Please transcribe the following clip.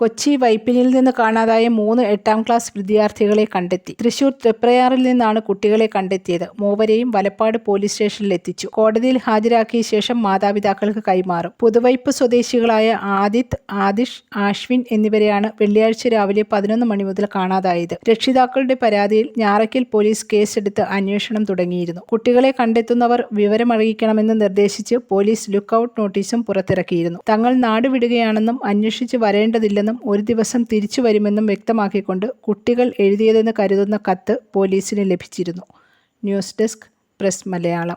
കൊച്ചി വൈപ്പിനിൽ നിന്ന് കാണാതായ മൂന്ന് എട്ടാം ക്ലാസ് വിദ്യാർത്ഥികളെ കണ്ടെത്തി. തൃശൂർ തൃപ്രയാറിൽ നിന്നാണ് കുട്ടികളെ കണ്ടെത്തിയത്. മൂവരെയും വലപ്പാട് പോലീസ് സ്റ്റേഷനിൽ എത്തിച്ചു. കോടതിയിൽ ഹാജരാക്കിയ ശേഷം മാതാപിതാക്കൾക്ക് കൈമാറും. പുതുവൈപ്പ് സ്വദേശികളായ ആദിത് ആദിഷ് ആശ്വിൻ എന്നിവരെയാണ് വെള്ളിയാഴ്ച രാവിലെ പതിനൊന്ന് മണി മുതൽ കാണാതായത്. രക്ഷിതാക്കളുടെ പരാതിയിൽ ഞാറയ്ക്കൽ പോലീസ് കേസെടുത്ത് അന്വേഷണം തുടങ്ങിയിരുന്നു. കുട്ടികളെ കണ്ടെത്തുന്നവർ വിവരമറിയിക്കണമെന്ന് നിർദ്ദേശിച്ച് പോലീസ് ലുക്ക് ഔട്ട് നോട്ടീസും പുറത്തിറക്കിയിരുന്നു. തങ്ങൾ നാടുവിടുകയാണെന്നും അന്വേഷിച്ച് വരേണ്ടതില്ലെന്നും ഒരു ദിവസം തിരിച്ചു വരുമെന്നും വ്യക്തമാക്കിക്കൊണ്ട് കുട്ടികൾ എഴുതിയതെന്ന് കരുതുന്ന കത്ത് പോലീസിന് ലഭിച്ചിരുന്നു. News desk press Malayalam.